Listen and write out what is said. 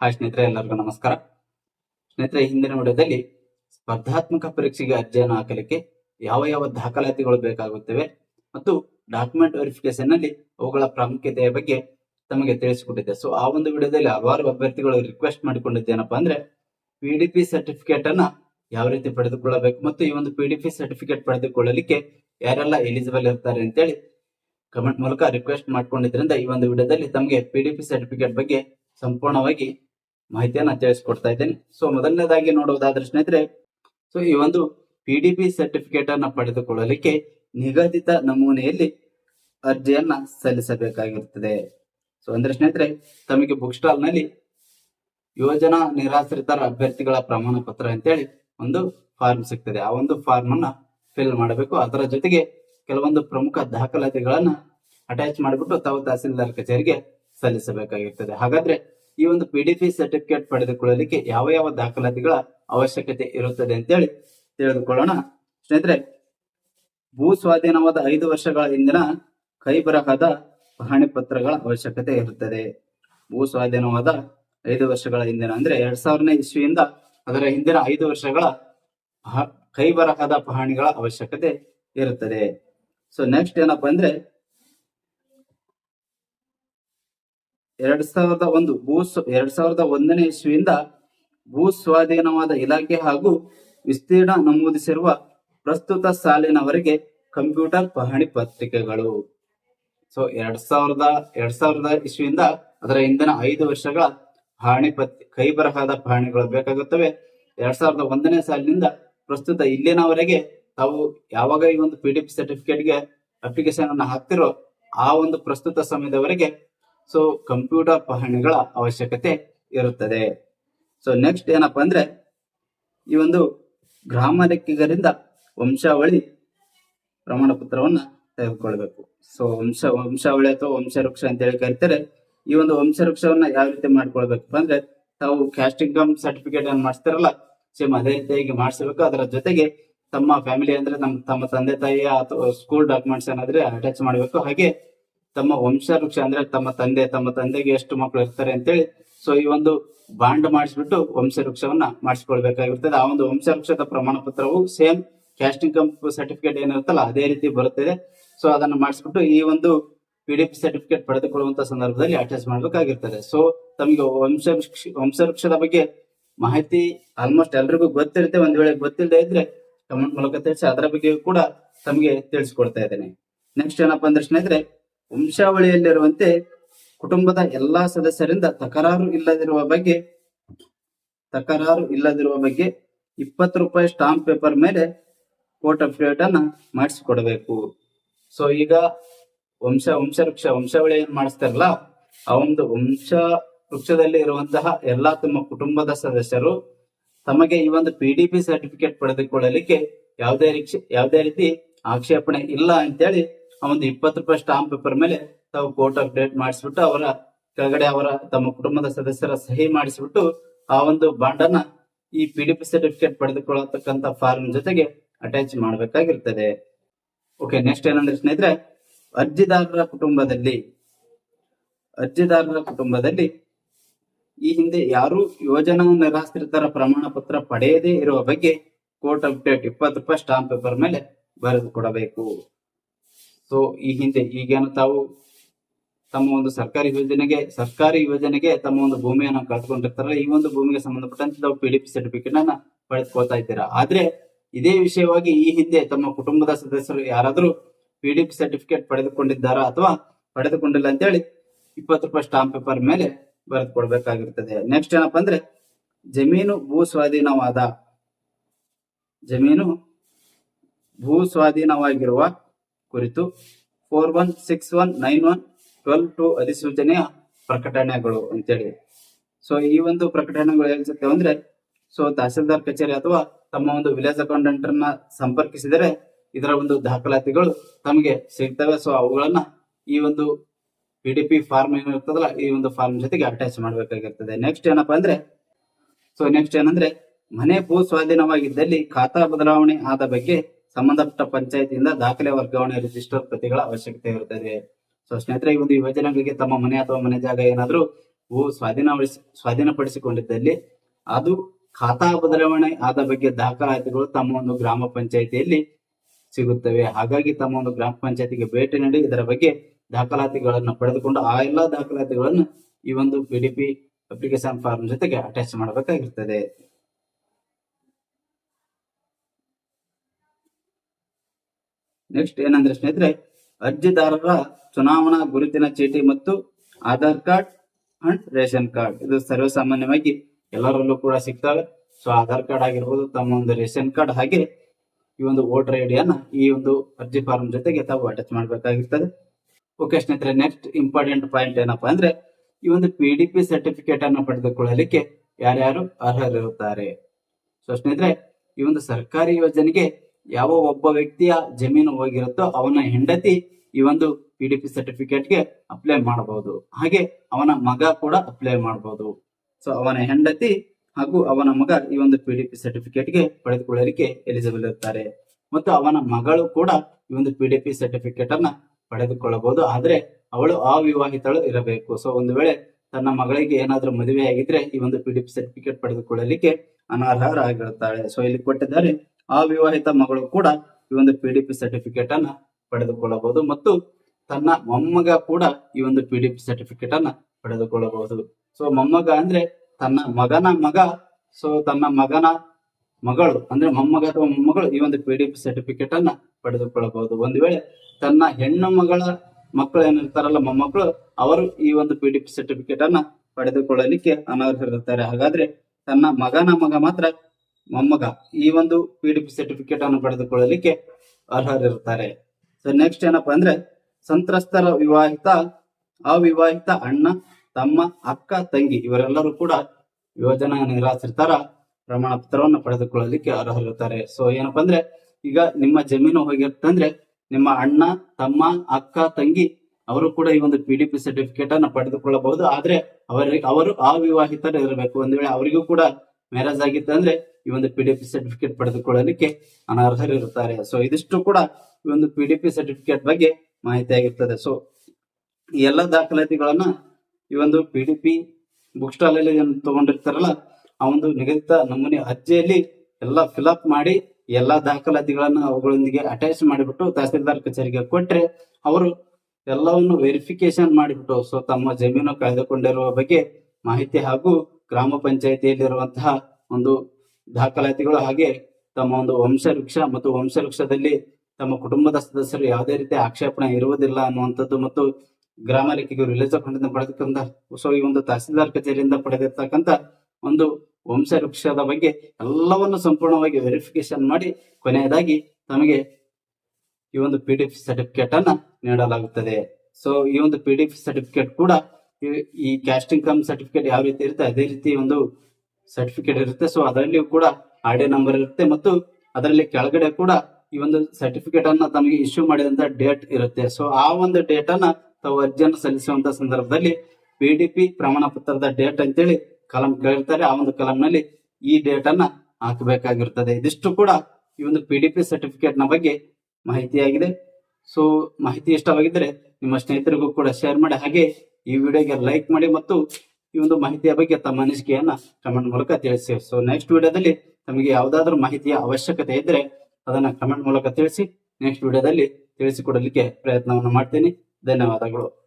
Hi ಸ್ನೇಹಿತರೆ, ಎಲ್ಲರಿಗೂ ನಮಸ್ಕಾರ. ಸ್ನೇಹಿತರೆ ಹಿಂದಿನ ವಿಡಿಯೋದಲ್ಲಿ ಸ್ಪರ್ಧಾತ್ಮಕ ಪರೀಕ್ಷೆಗೆ ಅರ್ಜಿಯನ್ನು ಹಾಕಲಿಕ್ಕೆ ಯಾವ ಯಾವ ದಾಖಲಾತಿಗಳು ಬೇಕಾಗುತ್ತವೆ ಮತ್ತು ಡಾಕ್ಯುಮೆಂಟ್ ವೆರಿಫಿಕೇಶನ್ನಲ್ಲಿ ಅವುಗಳ ಪ್ರಾಮುಖ್ಯತೆಯ ಬಗ್ಗೆ ತಮಗೆ ತಿಳಿಸಿಕೊಟ್ಟಿದ್ದೆ. ಸೊ ಆ ಒಂದು ವಿಡಿಯೋದಲ್ಲಿ ಹಲವಾರು ಅಭ್ಯರ್ಥಿಗಳು ರಿಕ್ವೆಸ್ಟ್ ಮಾಡಿಕೊಂಡಿದ್ದೇನಪ್ಪ ಅಂದ್ರೆ ಪಿ ಡಿ ಪಿ ಸರ್ಟಿಫಿಕೇಟ್ ಅನ್ನ ಯಾವ ರೀತಿ ಪಡೆದುಕೊಳ್ಳಬೇಕು ಮತ್ತು ಈ ಒಂದು ಪಿ ಡಿ ಪಿ ಸರ್ಟಿಫಿಕೇಟ್ ಪಡೆದುಕೊಳ್ಳಲಿಕ್ಕೆ ಯಾರೆಲ್ಲ ಎಲಿಜಿಬಲ್ ಇರ್ತಾರೆ ಅಂತೇಳಿ ಕಮೆಂಟ್ ಮೂಲಕ ರಿಕ್ವೆಸ್ಟ್ ಮಾಡ್ಕೊಂಡಿದ್ರಿಂದ ಈ ಒಂದು ವಿಡಿಯೋದಲ್ಲಿ ತಮಗೆ ಪಿ ಡಿ ಪಿ ಸರ್ಟಿಫಿಕೇಟ್ ಬಗ್ಗೆ ಸಂಪೂರ್ಣವಾಗಿ ಮಾಹಿತಿಯನ್ನ ತಿಳಿಸ್ಕೊಡ್ತಾ ಇದ್ದೇನೆ. ಸೊ ಮೊದಲನೇದಾಗಿ ನೋಡುವುದಾದ್ರೆ ಸ್ನೇಹಿತರೆ ಸೊ ಈ ಒಂದು ಪಿ ಡಿ ಪಿ ಸರ್ಟಿಫಿಕೇಟ್ ಅನ್ನ ಪಡೆದುಕೊಳ್ಳಲಿಕ್ಕೆ ನಿಗದಿತ ನಮೂನೆಯಲ್ಲಿ ಅರ್ಜಿಯನ್ನ ಸಲ್ಲಿಸಬೇಕಾಗಿರುತ್ತದೆ. ಸೊ ಅಂದ್ರೆ ಸ್ನೇಹಿತರೆ, ತಮಗೆ ಬುಕ್ ಸ್ಟಾಲ್ನಲ್ಲಿ ಯೋಜನಾ ನಿರಾಶ್ರಿತರ ಅಭ್ಯರ್ಥಿಗಳ ಪ್ರಮಾಣ ಪತ್ರ ಅಂತೇಳಿ ಒಂದು ಫಾರ್ಮ್ ಸಿಗ್ತದೆ. ಆ ಒಂದು ಫಾರ್ಮ್ ಅನ್ನ ಫಿಲ್ ಮಾಡಬೇಕು. ಅದರ ಜೊತೆಗೆ ಕೆಲವೊಂದು ಪ್ರಮುಖ ದಾಖಲಾತಿಗಳನ್ನ ಅಟ್ಯಾಚ್ ಮಾಡಿಬಿಟ್ಟು ತಾವು ತಹಸೀಲ್ದಾರ್ ಕಚೇರಿಗೆ ಸಲ್ಲಿಸಬೇಕಾಗಿರ್ತದೆ. ಹಾಗಾದ್ರೆ ಈ ಒಂದು ಪಿ ಡಿ ಸರ್ಟಿಫಿಕೇಟ್ ಪಡೆದುಕೊಳ್ಳಲಿಕ್ಕೆ ಯಾವ ಯಾವ ದಾಖಲಾತಿಗಳ ಅವಶ್ಯಕತೆ ಇರುತ್ತದೆ ಅಂತೇಳಿ ತಿಳಿದುಕೊಳ್ಳೋಣ. ಸ್ನೇಹಿತರೆ, ಭೂ ಸ್ವಾಧೀನವಾದ ಐದು ವರ್ಷಗಳ ಹಿಂದಿನ ಕೈ ಬರಹದ ಪಹಣಿ ಪತ್ರಗಳ ಅವಶ್ಯಕತೆ ಇರುತ್ತದೆ. ಭೂ ಸ್ವಾಧೀನವಾದ ಐದು ವರ್ಷಗಳ ಹಿಂದಿನ ಅಂದ್ರೆ ಎರಡ್ ಸಾವಿರನೇ ಇಸ್ವಿಯಿಂದ ಅದರ ಹಿಂದಿನ ಐದು ವರ್ಷಗಳ ಕೈ ಬರಹದ ಪಹಣಿಗಳ ಅವಶ್ಯಕತೆ ಇರುತ್ತದೆ. ಸೊ ನೆಕ್ಸ್ಟ್ ಏನಪ್ಪಾ ಅಂದ್ರೆ ಎರಡ್ ಸಾವಿರದ ಒಂದು ಭೂ ಎರಡ್ ಸಾವಿರದ ಒಂದನೇ ಇಸ್ವಿಯಿಂದ ಭೂ ಸ್ವಾಧೀನವಾದ ಇಲಾಖೆ ಹಾಗೂ ವಿಸ್ತೀರ್ಣ ನಮೂದಿಸಿರುವ ಪ್ರಸ್ತುತ ಸಾಲಿನವರೆಗೆ ಕಂಪ್ಯೂಟರ್ ಪಹಣಿ ಪತ್ರಿಕೆಗಳು. ಸೊ ಎರಡ್ ಸಾವಿರದ ಎರಡ್ ಸಾವಿರದ ಇಸ್ವಿಯಿಂದ ಅದರ ಹಿಂದಿನ ಐದು ವರ್ಷಗಳ ಪಹಣಿ ಪತ್ ಕೈ ಬರಹದ ಪಹಣಿಗಳು ಬೇಕಾಗುತ್ತವೆ. ಎರಡ್ ಸಾವಿರದ ಒಂದನೇ ಸಾಲಿನಿಂದ ಪ್ರಸ್ತುತ ಇಲ್ಲಿನವರೆಗೆ ತಾವು ಯಾವಾಗ ಈ ಒಂದು ಪಿ ಡಿ ಪಿ ಸರ್ಟಿಫಿಕೇಟ್ಗೆ ಅಪ್ಲಿಕೇಶನ್ ಅನ್ನು ಹಾಕ್ತಿರೋ ಆ ಒಂದು ಪ್ರಸ್ತುತ ಸಮಯದವರೆಗೆ ಸೊ ಕಂಪ್ಯೂಟರ್ ಪಹಣಿಗಳ ಅವಶ್ಯಕತೆ ಇರುತ್ತದೆ. ಸೊ ನೆಕ್ಸ್ಟ್ ಏನಪ್ಪಾ ಅಂದ್ರೆ, ಈ ಒಂದು ಗ್ರಾಮ ಲೆಕ್ಕಿಗರಿಂದ ವಂಶಾವಳಿ ಪ್ರಮಾಣ ಪತ್ರವನ್ನ ತೆಗೆದುಕೊಳ್ಬೇಕು. ಸೊ ವಂಶ, ವಂಶಾವಳಿ ಅಥವಾ ವಂಶವೃಕ್ಷ ಅಂತ ಹೇಳಿ ಕರಿತಾರೆ. ಈ ಒಂದು ವಂಶವೃಕ್ಷವನ್ನ ಯಾವ ರೀತಿ ಮಾಡ್ಕೊಳ್ಬೇಕಪ್ಪ ಅಂದ್ರೆ, ತಾವು ಕ್ಯಾಸ್ಟ್ ಇನ್ಕಮ್ ಸರ್ಟಿಫಿಕೇಟ್ ಅನ್ನು ಮಾಡಿಸ್ತಾರಲ್ಲ ಸೇಮ್ ಅದೇ ರೀತಿಯಾಗಿ ಮಾಡಿಸಬೇಕು. ಅದರ ಜೊತೆಗೆ ತಮ್ಮ ಫ್ಯಾಮಿಲಿ ಅಂದ್ರೆ ನಮ್ಮ, ತಮ್ಮ ತಂದೆ ತಾಯಿಯ ಅಥವಾ ಸ್ಕೂಲ್ ಡಾಕ್ಯುಮೆಂಟ್ಸ್ ಏನಾದ್ರೆ ಅಟ್ಯಾಚ್ ಮಾಡಬೇಕು. ಹಾಗೆ ತಮ್ಮ ವಂಶವೃಕ್ಷ ಅಂದ್ರೆ ತಮ್ಮ ತಂದೆ, ತಮ್ಮ ತಂದೆಗೆ ಎಷ್ಟು ಮಕ್ಕಳು ಇರ್ತಾರೆ ಅಂತೇಳಿ ಸೊ ಈ ಒಂದು ಬಾಂಡ್ ಮಾಡಿಸ್ಬಿಟ್ಟು ವಂಶವೃಕ್ಷವನ್ನ ಮಾಡಿಸ್ಕೊಳ್ಬೇಕಾಗಿರ್ತದೆ. ಆ ಒಂದು ವಂಶವೃಕ್ಷದ ಪ್ರಮಾಣ ಪತ್ರವು ಸೇಮ್ ಕ್ಯಾಸ್ಟ್ ಇನ್ಕಮ್ ಸರ್ಟಿಫಿಕೇಟ್ ಏನಿರುತ್ತಲ್ಲ, ಅದೇ ರೀತಿ ಬರುತ್ತದೆ. ಸೊ ಅದನ್ನ ಮಾಡಿಸ್ಬಿಟ್ಟು ಈ ಒಂದು ಪಿ ಡಿ ಪಿ ಸರ್ಟಿಫಿಕೇಟ್ ಪಡೆದುಕೊಳ್ಳುವಂತ ಸಂದರ್ಭದಲ್ಲಿ ಅಟ್ಯಾಚ್ ಮಾಡಬೇಕಾಗಿರ್ತದೆ. ಸೊ ತಮಗೆ ವಂಶ ವಂಶವೃಕ್ಷದ ಬಗ್ಗೆ ಮಾಹಿತಿ ಆಲ್ಮೋಸ್ಟ್ ಎಲ್ರಿಗೂ ಗೊತ್ತಿರುತ್ತೆ. ಒಂದ್ ವೇಳೆ ಗೊತ್ತಿಲ್ಲದೆ ಇದ್ರೆ ಕಮೆಂಟ್ ಮೂಲಕ ತಿಳಿಸಿ, ಅದರ ಬಗ್ಗೆ ಕೂಡ ತಮಗೆ ತಿಳಿಸ್ಕೊಡ್ತಾ ಇದ್ದೇನೆ. ನೆಕ್ಸ್ಟ್ ಏನಪ್ಪಾ ಅಂದ್ರೆ ಸ್ನೇಹಿತರೆ ವಂಶಾವಳಿಯಲ್ಲಿರುವಂತೆ ಕುಟುಂಬದ ಎಲ್ಲಾ ಸದಸ್ಯರಿಂದ ತಕರಾರು ಇಲ್ಲದಿರುವ ಬಗ್ಗೆ, ತಕರಾರು ಇಲ್ಲದಿರುವ ಬಗ್ಗೆ ಇಪ್ಪತ್ತು ರೂಪಾಯಿ ಸ್ಟಾಂಪ್ ಪೇಪರ್ ಮೇಲೆ ಕೋರ್ಟ್ ಅಪ್ಡೇಟ್ ಅನ್ನ ಮಾಡಿಸಿಕೊಡಬೇಕು. ಸೊ, ಈಗ ವಂಶ ವಂಶವೃಕ್ಷ ವಂಶಾವಳಿ ಏನ್ ಮಾಡಿಸ್ತಾರಲ್ಲ, ಆ ಒಂದು ವಂಶ ವೃಕ್ಷದಲ್ಲಿ ಇರುವಂತಹ ಎಲ್ಲಾ ತಮ್ಮ ಕುಟುಂಬದ ಸದಸ್ಯರು ತಮಗೆ ಈ ಒಂದು ಪಿ ಸರ್ಟಿಫಿಕೇಟ್ ಪಡೆದುಕೊಳ್ಳಲಿಕ್ಕೆ ಯಾವುದೇ ರೀಕ್ಷೆ, ಯಾವುದೇ ರೀತಿ ಆಕ್ಷೇಪಣೆ ಇಲ್ಲ ಅಂತೇಳಿ ಆ ಒಂದು ಇಪ್ಪತ್ತು ರೂಪಾಯಿ ಸ್ಟಾಂಪ್ ಪೇಪರ್ ಮೇಲೆ ತಾವು ಕೋರ್ಟ್ ಅಪ್ಡೇಟ್ ಮಾಡಿಸ್ಬಿಟ್ಟು ಅವರ ಕೆಳಗಡೆ ಅವರ ತಮ್ಮ ಕುಟುಂಬದ ಸದಸ್ಯರ ಸಹಿ ಮಾಡಿಸ್ಬಿಟ್ಟು ಆ ಒಂದು ಬಾಂಡ್ ಅನ್ನ ಈ ಪಿ ಡಿ ಪಿ ಸರ್ಟಿಫಿಕೇಟ್ ಪಡೆದುಕೊಳ್ಳತಕ್ಕಂತ ಫಾರ್ಮ್ ಜೊತೆಗೆ ಅಟ್ಯಾಚ್ ಮಾಡಬೇಕಾಗಿರ್ತದೆ. ಓಕೆ ನೆಕ್ಸ್ಟ್ ಏನಂದ್ರೆ ಸ್ನೇಹಿತರೆ, ಅರ್ಜಿದಾರರ ಕುಟುಂಬದಲ್ಲಿ ಅರ್ಜಿದಾರರ ಕುಟುಂಬದಲ್ಲಿ ಈ ಹಿಂದೆ ಯಾರು ಯೋಜನಾ ನಿರಾಶ್ರಿತರ ಪ್ರಮಾಣ ಪತ್ರ ಪಡೆಯದೇ ಇರುವ ಬಗ್ಗೆ ಕೋರ್ಟ್ ಅಪ್ಡೇಟ್ ಇಪ್ಪತ್ತು ರೂಪಾಯಿ ಸ್ಟಾಂಪ್ ಪೇಪರ್ ಮೇಲೆ ಬರೆದು ಕೊಡಬೇಕು. ಸೊ, ಈ ಹಿಂದೆ ಈಗೇನು ತಾವು ತಮ್ಮ ಒಂದು ಸರ್ಕಾರಿ ಯೋಜನೆಗೆ ಸರ್ಕಾರಿ ಯೋಜನೆಗೆ ತಮ್ಮ ಒಂದು ಭೂಮಿಯನ್ನು ಕಳ್ಕೊಂಡಿರ್ತಾರಲ್ಲ ಈ ಒಂದು ಭೂಮಿಗೆ ಸಂಬಂಧಪಟ್ಟಂತೆ ತಾವು ಪಿ ಡಿ ಪಿ ಸರ್ಟಿಫಿಕೇಟ್ ಅನ್ನ ಪಡೆದುಕೊಳ್ತಾ ಇದ್ದೀರಾ? ಆದ್ರೆ ಇದೇ ವಿಷಯವಾಗಿ ಈ ಹಿಂದೆ ತಮ್ಮ ಕುಟುಂಬದ ಸದಸ್ಯರು ಯಾರಾದರೂ ಪಿ ಡಿ ಪಿ ಸರ್ಟಿಫಿಕೇಟ್ ಪಡೆದುಕೊಂಡಿದ್ದಾರಾ ಅಥವಾ ಪಡೆದುಕೊಂಡಿಲ್ಲ ಅಂತ ಹೇಳಿ ಇಪ್ಪತ್ತು ರೂಪಾಯಿ ಸ್ಟಾಂಪ್ ಪೇಪರ್ ಮೇಲೆ ಬರೆದು ಕೊಡ್ಬೇಕಾಗಿರ್ತದೆ. ನೆಕ್ಸ್ಟ್ ಏನಪ್ಪಾ ಅಂದ್ರೆ, ಜಮೀನು ಭೂ ಸ್ವಾಧೀನವಾದ ಜಮೀನು ಭೂ ಸ್ವಾಧೀನವಾಗಿರುವ ಕುರಿತು four one six one nine one twelve two ಅಧಿಸೂಚನೆಯ ಪ್ರಕಟಣೆಗಳು ಅಂತೇಳಿ. ಸೊ ಈ ಒಂದು ಪ್ರಕಟಣೆಗಳು ಹೇಳ್ಸುತ್ತೇವೆ ಅಂದ್ರೆ ಸೊ ತಹಸೀಲ್ದಾರ್ ಕಚೇರಿ ಅಥವಾ ತಮ್ಮ ಒಂದು ವಿಲೇಜ್ ಅಕೌಂಟೆಂಟ್ ಅನ್ನ ಸಂಪರ್ಕಿಸಿದರೆ ಇದರ ಒಂದು ದಾಖಲಾತಿಗಳು ತಮಗೆ ಸಿಗ್ತವೆ. ಸೊ ಅವುಗಳನ್ನ ಈ ಒಂದು ಪಿ ಡಿ ಪಿ ಫಾರ್ಮ್ ಏನಿರ್ತದಲ್ಲ ಈ ಒಂದು ಫಾರ್ಮ್ ಜೊತೆಗೆ ಅಟ್ಯಾಚ್ ಮಾಡಬೇಕಾಗಿರ್ತದೆ. ನೆಕ್ಸ್ಟ್ ಏನಪ್ಪಾ ಅಂದ್ರೆ ಸೊ ನೆಕ್ಸ್ಟ್ ಏನಂದ್ರೆ, ಮನೆ ಭೂ ಸ್ವಾಧೀನವಾಗಿದ್ದಲ್ಲಿ ಖಾತಾ ಬದಲಾವಣೆ ಆದ ಬಗ್ಗೆ ಸಂಬಂಧಪಟ್ಟ ಪಂಚಾಯತಿಯಿಂದ ದಾಖಲೆ ವರ್ಗಾವಣೆ ರಿಜಿಸ್ಟರ್ ಪ್ರತಿಗಳ ಅವಶ್ಯಕತೆ ಇರುತ್ತದೆ. ಸೊ ಸ್ನೇಹಿತರೆ, ಈ ಒಂದು ಯೋಜನೆಗಳಿಗೆ ತಮ್ಮ ಮನೆ ಅಥವಾ ಮನೆ ಜಾಗ ಏನಾದರೂ ಭೂ ಸ್ವಾಧೀನ ಸ್ವಾಧೀನಪಡಿಸಿಕೊಂಡಿದ್ದಲ್ಲಿ ಅದು ಖಾತಾ ಬದಲಾವಣೆ ಆದ ಬಗ್ಗೆ ದಾಖಲಾತಿಗಳು ತಮ್ಮ ಒಂದು ಗ್ರಾಮ ಪಂಚಾಯಿತಿಯಲ್ಲಿ ಸಿಗುತ್ತವೆ. ಹಾಗಾಗಿ ತಮ್ಮ ಒಂದು ಗ್ರಾಮ ಪಂಚಾಯತಿಗೆ ಭೇಟಿ ನೀಡಿ ಇದರ ಬಗ್ಗೆ ದಾಖಲಾತಿಗಳನ್ನು ಪಡೆದುಕೊಂಡು ಆ ಎಲ್ಲಾ ದಾಖಲಾತಿಗಳನ್ನು ಈ ಒಂದು P D P application form ಜೊತೆಗೆ ಅಟ್ಯಾಚ್ ಮಾಡಬೇಕಾಗಿರ್ತದೆ. ನೆಕ್ಸ್ಟ್ ಏನಂದ್ರೆ ಸ್ನೇಹಿತರೆ, ಅರ್ಜಿದಾರರ ಚುನಾವಣಾ ಗುರುತಿನ ಚೀಟಿ ಮತ್ತು Aadhaar card and ration card. ಇದು ಸರ್ವಸಾಮಾನ್ಯವಾಗಿ ಎಲ್ಲರಲ್ಲೂ ಕೂಡ ಸಿಗ್ತವೆ. ಸೊ ಆಧಾರ್ ಕಾರ್ಡ್ ಆಗಿರ್ಬೋದು, ತಮ್ಮ ಒಂದು ರೇಷನ್ ಕಾರ್ಡ್ ಹಾಗೆ ಈ ಒಂದು ವೋಟರ್ ಐಡಿಯನ್ನ ಈ ಒಂದು ಅರ್ಜಿ ಫಾರ್ಮ್ ಜೊತೆಗೆ ತಾವು ಅಟ್ಯಾಚ್ ಮಾಡಬೇಕಾಗಿರ್ತದೆ. ಓಕೆ ಸ್ನೇಹಿತರೆ ನೆಕ್ಸ್ಟ್ ಇಂಪಾರ್ಟೆಂಟ್ ಪಾಯಿಂಟ್ ಏನಪ್ಪಾ ಅಂದ್ರೆ ಈ ಒಂದು ಪಿ ಡಿ ಪಿ ಸರ್ಟಿಫಿಕೇಟ್ ಅನ್ನು ಪಡೆದುಕೊಳ್ಳಲಿಕ್ಕೆ ಯಾರ್ಯಾರು ಅರ್ಹರಿರುತ್ತಾರೆ? ಸೊ ಸ್ನೇಹಿತರೆ, ಈ ಒಂದು ಸರ್ಕಾರಿ ಯೋಜನೆಗೆ ಯಾವ ಒಬ್ಬ ವ್ಯಕ್ತಿಯ ಜಮೀನು ಹೋಗಿರುತ್ತೋ ಅವನ ಹೆಂಡತಿ ಈ ಒಂದು ಪಿ ಡಿ ಪಿ ಸರ್ಟಿಫಿಕೇಟ್ಗೆ ಅಪ್ಲೈ ಮಾಡಬಹುದು. ಹಾಗೆ ಅವನ ಮಗ ಕೂಡ ಅಪ್ಲೈ ಮಾಡಬಹುದು. ಸೊ ಅವನ ಹೆಂಡತಿ ಹಾಗೂ ಅವನ ಮಗ ಈ ಒಂದು ಪಿ ಡಿ ಪಿ ಸರ್ಟಿಫಿಕೇಟ್ಗೆ ಪಡೆದುಕೊಳ್ಳಲಿಕ್ಕೆ ಎಲಿಜಿಬಲ್ ಇರ್ತಾರೆ ಮತ್ತು ಅವನ ಮಗಳು ಕೂಡ ಈ ಒಂದು ಪಿ ಡಿ ಪಿ ಸರ್ಟಿಫಿಕೇಟ್ ಅನ್ನ ಪಡೆದುಕೊಳ್ಳಬಹುದು. ಆದ್ರೆ ಅವಳು ಅವಿವಾಹಿತಳು ಇರಬೇಕು. ಸೊ ಒಂದು ವೇಳೆ ತನ್ನ ಮಗಳಿಗೆ ಏನಾದ್ರೂ ಮದುವೆ ಆಗಿದ್ರೆ ಈ ಒಂದು ಪಿ ಡಿ ಪಿ ಸರ್ಟಿಫಿಕೇಟ್ ಪಡೆದುಕೊಳ್ಳಲಿಕ್ಕೆ ಅನರ್ಹರಾಗಿರುತ್ತಾಳೆ. ಸೊ ಇಲ್ಲಿ ಕೊಟ್ಟಿದ್ದಾರೆ ಅವಿವಾಹಿತ ಮಗಳು ಕೂಡ ಈ ಒಂದು ಪಿ ಡಿ ಪಿ ಸರ್ಟಿಫಿಕೇಟ್ ಅನ್ನ ಪಡೆದುಕೊಳ್ಳಬಹುದು ಮತ್ತು ತನ್ನ ಮೊಮ್ಮಗ ಕೂಡ ಈ ಒಂದು ಪಿ ಡಿ ಪಿ ಸರ್ಟಿಫಿಕೇಟ್ ಅನ್ನ ಪಡೆದುಕೊಳ್ಳಬಹುದು. ಸೊ ಮೊಮ್ಮಗ ಅಂದ್ರೆ ತನ್ನ ಮಗನ ಮಗ. ಸೊ ತನ್ನ ಮಗನ ಮಗಳು ಅಂದ್ರೆ ಮೊಮ್ಮಗ ಅಥವಾ ಮೊಮ್ಮಗಳು ಈ ಒಂದು ಪಿ ಡಿ ಪಿ ಸರ್ಟಿಫಿಕೇಟ್ ಅನ್ನ ಪಡೆದುಕೊಳ್ಳಬಹುದು. ಒಂದು ವೇಳೆ ತನ್ನ ಹೆಣ್ಣು ಮಗಳ ಮಕ್ಕಳು ಏನಿರ್ತಾರಲ್ಲ ಮೊಮ್ಮಕ್ಕಳು ಅವರು ಈ ಒಂದು ಪಿ ಡಿ ಪಿ ಸರ್ಟಿಫಿಕೇಟ್ ಅನ್ನ ಪಡೆದುಕೊಳ್ಳಲಿಕ್ಕೆ ಅನರ್ಹರಿರ್ತಾರೆ ಹಾಗಾದ್ರೆ ತನ್ನ ಮಗನ ಮಗ ಮಾತ್ರ ಮೊಮ್ಮಗ. ಈ ಒಂದು ಪಿ ಡಿ ಪಿ ಸರ್ಟಿಫಿಕೇಟ್ ಅನ್ನು ಪಡೆದುಕೊಳ್ಳಲಿಕ್ಕೆ ಅರ್ಹರಿರುತ್ತಾರೆ. ಸೊ ನೆಕ್ಸ್ಟ್ ಏನಪ್ಪಾ ಅಂದ್ರೆ, ಸಂತ್ರಸ್ತರ ವಿವಾಹಿತ, ಅವಿವಾಹಿತ ಅಣ್ಣ, ತಮ್ಮ ಅಕ್ಕ, ತಂಗಿ ಇವರೆಲ್ಲರೂ ಕೂಡ ಯೋಜನಾ ನಿರಾಶ್ರಿತರ ಪ್ರಮಾಣ ಪತ್ರವನ್ನು ಪಡೆದುಕೊಳ್ಳಲಿಕ್ಕೆ ಅರ್ಹರಿರ್ತಾರೆ ಸೊ ಏನಪ್ಪಾ ಅಂದ್ರೆ, ಈಗ ನಿಮ್ಮ ಜಮೀನು ಹೋಗಿರ್ತಂದ್ರೆ, ನಿಮ್ಮ ಅಣ್ಣ, ತಮ್ಮ ಅಕ್ಕ, ತಂಗಿ ಅವರು ಕೂಡ ಈ ಒಂದು ಪಿ ಡಿ ಪಿ ಸರ್ಟಿಫಿಕೇಟ್ ಅನ್ನು ಪಡೆದುಕೊಳ್ಳಬಹುದು. ಆದ್ರೆ, ಅವರಿಗೆ, ಅವರು ಅವಿವಾಹಿತರು ಇರಬೇಕು ಒಂದು ವೇಳೆ ಅವರಿಗೂ ಕೂಡ ಮ್ಯಾರೇಜ್ ಆಗಿತ್ತಂದ್ರೆ ಈ ಒಂದು ಪಿ ಡಿ ಪಿ ಸರ್ಟಿಫಿಕೇಟ್ ಪಡೆದುಕೊಳ್ಳಲಿಕ್ಕೆ ಅನರ್ಹರಿರುತ್ತಾರೆ. ಸೊ ಇದಿಷ್ಟು ಕೂಡ ಈ ಒಂದು ಪಿ ಡಿ ಪಿ ಸರ್ಟಿಫಿಕೇಟ್ ಬಗ್ಗೆ ಮಾಹಿತಿ ಆಗಿರ್ತದೆ. ಸೊ ಈ ಎಲ್ಲ ದಾಖಲಾತಿಗಳನ್ನ ಈ ಒಂದು P D P book stall ಅಲ್ಲಿ ತಗೊಂಡಿರ್ತಾರಲ್ಲ, ಆ ಒಂದು ನಿಗದಿತ ನಮೂನೆ ಅರ್ಜಿಯಲ್ಲಿ ಎಲ್ಲ ಫಿಲಪ್ ಮಾಡಿ ಎಲ್ಲಾ ದಾಖಲಾತಿಗಳನ್ನ ಅವುಗಳೊಂದಿಗೆ ಅಟ್ಯಾಚ್ ಮಾಡಿಬಿಟ್ಟು ತಹಸೀಲ್ದಾರ್ ಕಚೇರಿಗೆ ಕೊಟ್ರೆ ಅವರು ಎಲ್ಲವನ್ನು ವೆರಿಫಿಕೇಶನ್ ಮಾಡಿಬಿಟ್ಟು ಸೊ ತಮ್ಮ ಜಮೀನು ಕಳೆದುಕೊಂಡಿರುವ ಬಗ್ಗೆ ಮಾಹಿತಿ ಹಾಗೂ ಗ್ರಾಮ ಪಂಚಾಯತಿಯಲ್ಲಿರುವಂತಹ ಒಂದು ದಾಖಲಾತಿಗಳು ಹಾಗೆ ತಮ್ಮ ಒಂದು ವಂಶವೃಕ್ಷ ಮತ್ತು ವಂಶವೃಕ್ಷದಲ್ಲಿ ತಮ್ಮ ಕುಟುಂಬದ ಸದಸ್ಯರು ಯಾವುದೇ ರೀತಿಯ ಆಕ್ಷೇಪಣೆ ಇರುವುದಿಲ್ಲ ಅನ್ನುವಂಥದ್ದು ಮತ್ತು ಗ್ರಾಮ ಲೆಕ್ಕಿಗೆ ರಿಲೀಸ್ ಅಕೌಂಟ್ ಪಡೆದಕ್ಕಂತ ಸೊ, ಈ ಒಂದು ತಹಸೀಲ್ದಾರ್ ಕಚೇರಿಯಿಂದ ಪಡೆದಿರ್ತಕ್ಕಂತ ಒಂದು ವಂಶವೃಕ್ಷದ ಬಗ್ಗೆ ಎಲ್ಲವನ್ನು ಸಂಪೂರ್ಣವಾಗಿ ವೆರಿಫಿಕೇಶನ್ ಮಾಡಿ ಕೊನೆಯದಾಗಿ ತಮಗೆ ಈ ಒಂದು ಪಿ ಡಿ ಎಫ್ ಸರ್ಟಿಫಿಕೇಟ್ ಅನ್ನ ನೀಡಲಾಗುತ್ತದೆ. ಸೊ ಈ ಒಂದು ಪಿ ಡಿ ಎಫ್ ಸರ್ಟಿಫಿಕೇಟ್ ಕೂಡ ಈ- ಕ್ಯಾಸ್ಟಿಂಗ್ ಕ್ಯಾಸ್ಟ್ ಇನ್ಕಮ್ ಸರ್ಟಿಫಿಕೇಟ್ ಯಾವ ರೀತಿ ಇರುತ್ತೆ, ಅದೇ ರೀತಿ ಒಂದು ಸರ್ಟಿಫಿಕೇಟ್ ಇರುತ್ತೆ. ಸೊ ಅದರಲ್ಲಿಯೂ ಕೂಡ ಆರ್ ಡಿ ನಂಬರ್ ಇರುತ್ತೆ ಮತ್ತು ಅದರಲ್ಲಿ ಕೆಳಗಡೆ ಕೂಡ ಈ ಒಂದು ಸರ್ಟಿಫಿಕೇಟ್ ಅನ್ನ ತಮಗೆ ಇಶ್ಯೂ ಮಾಡಿದಂತ ಡೇಟ್ ಇರುತ್ತೆ. ಸೊ ಆ ಒಂದು ಡೇಟ್ ಅನ್ನ ತಾವು ಅರ್ಜಿಯನ್ನು ಸಲ್ಲಿಸುವಂತ ಸಂದರ್ಭದಲ್ಲಿ ಪಿ ಡಿ ಪಿ ಪ್ರಮಾಣ ಪತ್ರದ ಡೇಟ್ ಅಂತೇಳಿ ಕಲಂ ಕೇಳಿರ್ತಾರೆ. ಆ ಒಂದು ಕಲಂ ನಲ್ಲಿ ಈ ಡೇಟ್ ಅನ್ನ ಹಾಕಬೇಕಾಗಿರುತ್ತದೆ ಇದಿಷ್ಟು ಕೂಡ ಈ ಒಂದು ಪಿ ಡಿ ಪಿ ಸರ್ಟಿಫಿಕೇಟ್ನ ಬಗ್ಗೆ ಮಾಹಿತಿಯಾಗಿದೆ. ಸೊ ಮಾಹಿತಿ ಇಷ್ಟವಾಗಿದ್ದರೆ ನಿಮ್ಮ ಸ್ನೇಹಿತರಿಗೂ ಕೂಡ ಶೇರ್ ಮಾಡಿ. ಹಾಗೆ ಈ ವಿಡಿಯೋಗೆ ಲೈಕ್ ಮಾಡಿ ಮತ್ತು ಈ ಒಂದು ಮಾಹಿತಿಯ ಬಗ್ಗೆ ತಮ್ಮ ಅನಿಸಿಕೆಯನ್ನ ಕಮೆಂಟ್ ಮೂಲಕ ತಿಳಿಸಿ. ಸೊ ನೆಕ್ಸ್ಟ್ ವಿಡಿಯೋದಲ್ಲಿ ನಮಗೆ ಯಾವುದಾದ್ರೂ ಮಾಹಿತಿಯ ಅವಶ್ಯಕತೆ ಇದ್ದರೆ ಅದನ್ನ ಕಮೆಂಟ್ ಮೂಲಕ ತಿಳಿಸಿ. ನೆಕ್ಸ್ಟ್ ವಿಡಿಯೋದಲ್ಲಿ ತಿಳಿಸಿಕೊಡಲಿಕ್ಕೆ ಪ್ರಯತ್ನವನ್ನು ಮಾಡ್ತೀನಿ. ಧನ್ಯವಾದಗಳು.